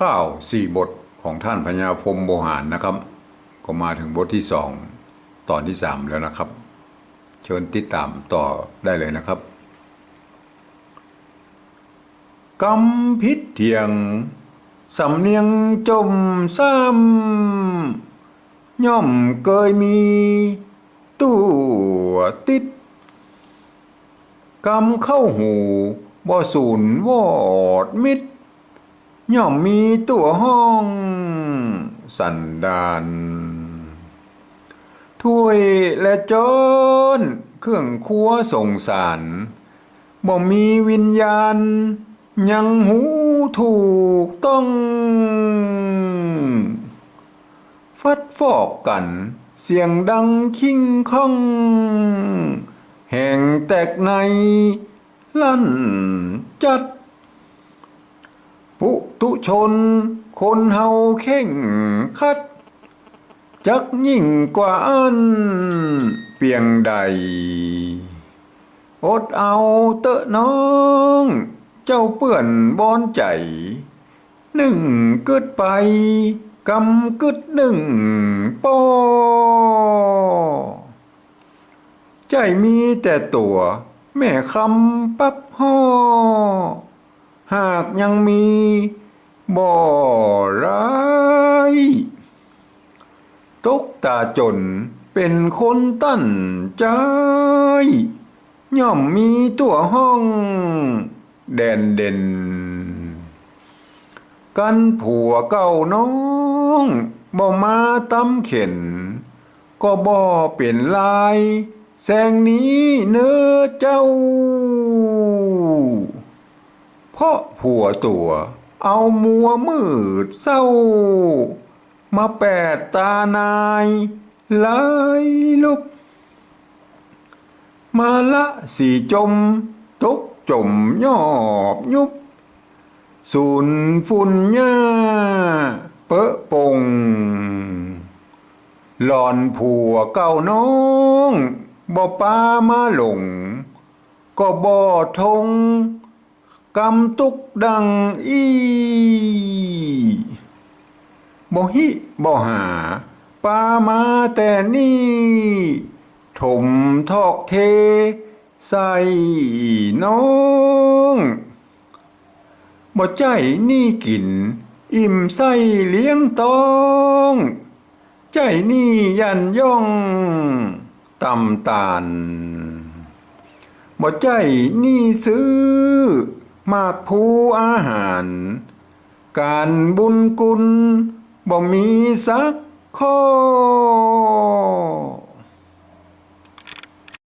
ข้าวสี่บทของท่านพญาพรมโมหารนะครับ ก็มาถึงบทที่สองตอนที่สามแล้วนะครับ เชิญติดตามต่อได้เลยนะครับกำพิษเทียง สำเนียงจมซ้ำย่อมเกยมีตัวติดกำเข้าหูบ่สูนวอดมิด ย่อมมีตัวห้องสันดานถ้วยและจนเครื่องครัวส่งสารบ่มีวิญญาณ ยังหูถูกต้อง ฟัดฟอกกันเสียงดังคิงข้อง แห่งแตกใน ลั่นจัด ปุตุชน คนเฮาเข่งคัด จักยิ่งกว่าอัน เปียงใด อดเอาเตอะน้อง เจ้าเปื่อนบอนใจ หนึ่งกึดไปกำกึดหนึ่งปอใจมีแต่ตัว แม่คำปั๊บห่อ หากยังมีบ่ร้ายตกตาจนเป็นคนตั้นใจ ย่อมมีตัวห้อง แดนเด่น กันผัวเก่าน้องบ่มาตำเข็น ก็บ่เปลี่ยนลาย แสงนี้เนื้อเจ้า เพราะผัวตัวเอามัวมืดเศร้า มาแปดตานายไลายลุบมาละสีจมตกจมยอบยุบสูนฝุ่นหญ้าเปะปงหลอนผัวเก่าน้องบ่ปามาหลง ก็บ่ทง กำตุกดังอีบ่ฮิบ่หาปามาแต่นี่ถมทอกเท ใส่น้องบ่ใจนี่กิน อิ่มไส้เลี้ยงตองใจนี่ยันย่องตำตาลบ่ใจนี่ซื้อ มากผู้อาหาร การบุญกุลบ่มีสักข้อ